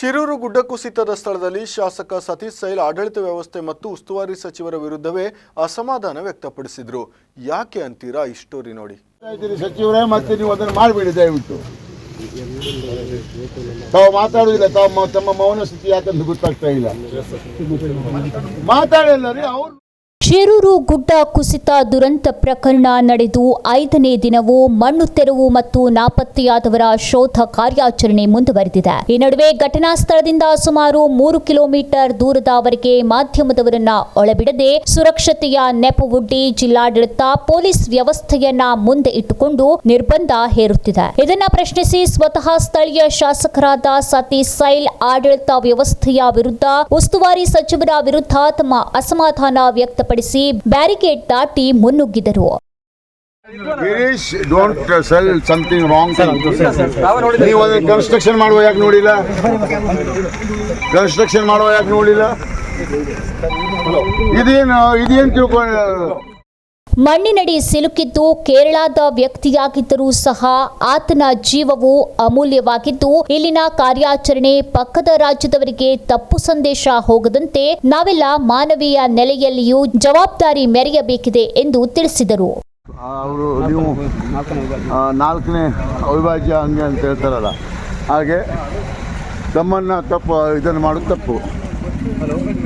ಶಿರೂರು ಗುಡ್ಡ ಕುಸಿತದ ಸ್ಥಳದಲ್ಲಿ ಶಾಸಕ ಸತೀಶ್ ಸೈಲ್ ಆಡಳಿತ ವ್ಯವಸ್ಥೆ ಮತ್ತು ಉಸ್ತುವಾರಿ ಸಚಿವರ ವಿರುದ್ಧವೇ ಅಸಮಾಧಾನ ವ್ಯಕ್ತಪಡಿಸಿದ್ರು. ಯಾಕೆ ಅಂತೀರಾ ಈ ಸ್ಟೋರಿ ನೋಡಿ. ಸಚಿವರೇ, ಮತ್ತೆ ನೀವು ಅದನ್ನು ಮಾಡಬೇಡಿ, ದಯವಿಟ್ಟು. ತಾವು ಮಾತಾಡುದಿಲ್ಲ ತಾವು ತಮ್ಮ ಮೌನ ಸ್ಥಿತಿ ಯಾಕಂತ ಗೊತ್ತಾಗ್ತಾ ಇಲ್ಲ. ಮಾತಾಡಲ್ಲ ರೀ, ಅವ್ರು ಶಿರೂರು ಗುಡ್ಡ ಕುಸಿತ ದುರಂತ ಪ್ರಕರಣ ನಡೆದು ಐದನೇ ದಿನವೂ ಮಣ್ಣು ತೆರವು ಮತ್ತು ನಾಪತ್ತೆಯಾದವರ ಶೋಧ ಕಾರ್ಯಾಚರಣೆ ಮುಂದುವರೆದಿದೆ. ಈ ನಡುವೆ ಘಟನಾ ಸ್ಥಳದಿಂದ ಸುಮಾರು ಮೂರು ಕಿಲೋಮೀಟರ್ ದೂರದವರೆಗೆ ಮಾಧ್ಯಮದವರನ್ನ ಒಳಬಿಡದೆ ಸುರಕ್ಷತೆಯ ನೆಪವೊಡ್ಡಿ ಜಿಲ್ಲಾಡಳಿತ ಪೊಲೀಸ್ ವ್ಯವಸ್ಥೆಯನ್ನ ಮುಂದೆ ಇಟ್ಟುಕೊಂಡು ನಿರ್ಬಂಧ ಹೇರುತ್ತಿದೆ. ಇದನ್ನ ಪ್ರಶ್ನಿಸಿ ಸ್ವತಃ ಸ್ಥಳೀಯ ಶಾಸಕರಾದ ಸತೀಶ್ ಸೈಲ್, ಆಡಳಿತ ವ್ಯವಸ್ಥೆಯ ವಿರುದ್ಧ ಉಸ್ತುವಾರಿ ಸಚಿವರ ವಿರುದ್ಧ ತಮ್ಮ ಅಸಮಾಧಾನ ವ್ಯಕ್ತಪಡಿಸಿ ಬ್ಯಾರಿಕೇಡ್ ದಾಟಿ ಮುನ್ನುಗ್ಗಿದರು. Girish don't sell something wrong ನೀವು ಅದನ್ನ ಕನ್ಸ್ಟ್ರಕ್ಷನ್ ಮಾಡುವ ಯಾಕೆ ನೋಡಿಲ್ಲ? ಕನ್ಸ್ಟ್ರಕ್ಷನ್ ಮಾಡುವ ಯಾಕೆ ನೋಡಿಲ್ಲ? ಇದೇನು ಇದೇನು ತಿಳ್ಕೊಂಡು ಮಣ್ಣಿನಡಿ ಸಿಲುಕಿದ್ದು ಕೇರಳದ ವ್ಯಕ್ತಿಯಾಗಿದ್ದರೂ ಸಹ ಆತನ ಜೀವವು ಅಮೂಲ್ಯವಾಗಿದ್ದು, ಇಲ್ಲಿನ ಕಾರ್ಯಾಚರಣೆ ಪಕ್ಕದ ರಾಜ್ಯದವರಿಗೆ ತಪ್ಪು ಸಂದೇಶ ಹೋಗದಂತೆ ನಾವೆಲ್ಲ ಮಾನವೀಯ ನೆಲೆಯಲ್ಲಿಯೂ ಜವಾಬ್ದಾರಿ ಮೆರೆಯಬೇಕಿದೆ ಎಂದು ತಿಳಿಸಿದರು. ಅವರು ನೀವು ನಾಲ್ಕನೇ ಅವಿಭಾಜ್ಯ ಅಂತ ಹೇಳ್ತಾರಲ್ಲ, ಹಾಗೆ ತಮ್ಮನ್ನು ತಪ್ಪು, ಇದನ್ನು ಮಾಡೋದು ತಪ್ಪು.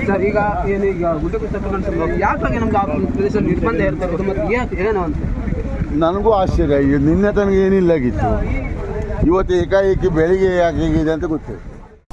ಸರ್, ಈಗ ಏನು, ಈಗ ಗುಡ್ಡ ಕುಸಿತ ಪ್ರಕರಣ ಸಂದರ್ಭ ಯಾಕಾಗಿ ನಮ್ಗೆ ಆ ಪ್ರದೇಶದಲ್ಲಿ ನಿರ್ಬಂಧ ಇರ್ತಾರೆ ಮತ್ತು ಏನು ಅಂತ. ನನಗೂ ಆಶ್ಚರ್ಯ ನಿನ್ನೆ ತನಕ ಏನಿಲ್ಲಾಗಿತ್ತು ಇವತ್ತು ಏಕಾಏಕಿ ಬೆಳಿಗ್ಗೆ ಯಾಕೆ ಹೇಗಿದೆ ಅಂತ ಗೊತ್ತಿಲ್ಲ.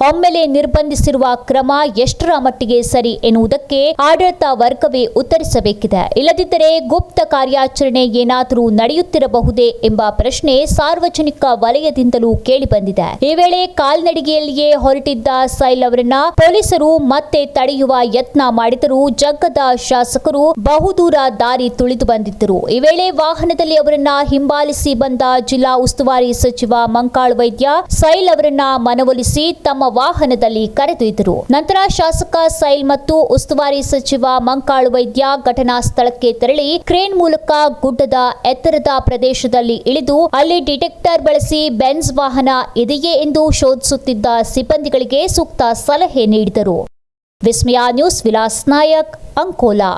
ಒಮ್ಮೆಲೆ ನಿರ್ಬಂಧಿಸಿರುವ ಕ್ರಮ ಎಷ್ಟರ ಮಟ್ಟಿಗೆ ಸರಿ ಎನ್ನುವುದಕ್ಕೆ ಆಡಳಿತ ವರ್ಗವೇ ಉತ್ತರಿಸಬೇಕಿದೆ. ಇಲ್ಲದಿದ್ದರೆ ಗುಪ್ತ ಕಾರ್ಯಾಚರಣೆ ಏನಾದರೂ ನಡೆಯುತ್ತಿರಬಹುದೇ ಎಂಬ ಪ್ರಶ್ನೆ ಸಾರ್ವಜನಿಕ ವಲಯದಿಂದಲೂ ಕೇಳಿಬಂದಿದೆ. ಈ ವೇಳೆ ಕಾಲ್ನಡಿಗೆಯಲ್ಲಿಯೇ ಹೊರಟಿದ್ದ ಸೈಲ್ ಅವರನ್ನ ಪೊಲೀಸರು ಮತ್ತೆ ತಡೆಯುವ ಯತ್ನ ಮಾಡಿದರೂ ಜಗ್ಗದ ಶಾಸಕರು ಬಹುದೂರ ದಾರಿ ತುಳಿದು ಬಂದಿದ್ದರು. ಈ ವೇಳೆ ವಾಹನದಲ್ಲಿ ಅವರನ್ನ ಹಿಂಬಾಲಿಸಿ ಬಂದ ಜಿಲ್ಲಾ ಉಸ್ತುವಾರಿ ಸಚಿವ ಮಂಕಾಳ್ ವೈದ್ಯ ಸೈಲ್ ಅವರನ್ನ ಮನವೊಲಿಸಿ ತಮ್ಮ ವಾಹನದಲ್ಲಿ ಕರೆದೊಯ್ದರು. ನಂತರ ಶಾಸಕ ಸೈಲ್ ಮತ್ತು ಉಸ್ತುವಾರಿ ಸಚಿವ ಮಂಕಾಳು ವೈದ್ಯ ಘಟನಾ ಸ್ಥಳಕ್ಕೆ ತೆರಳಿ ಕ್ರೇನ್ ಮೂಲಕ ಗುಡ್ಡದ ಎತ್ತರದ ಪ್ರದೇಶದಲ್ಲಿ ಇಳಿದು ಅಲ್ಲಿ ಡಿಟೆಕ್ಟರ್ ಬಳಸಿ ಬೆನ್ಸ್ ವಾಹನ ಇದೆಯೇ ಎಂದು ಶೋಧಿಸುತ್ತಿದ್ದ ಸಿಬ್ಬಂದಿಗಳಿಗೆ ಸೂಕ್ತ ಸಲಹೆ ನೀಡಿದರು. ವಿಸ್ಮಯ ನ್ಯೂಸ್ ವಿಲಾಸ್ ನಾಯಕ್, ಅಂಕೋಲಾ.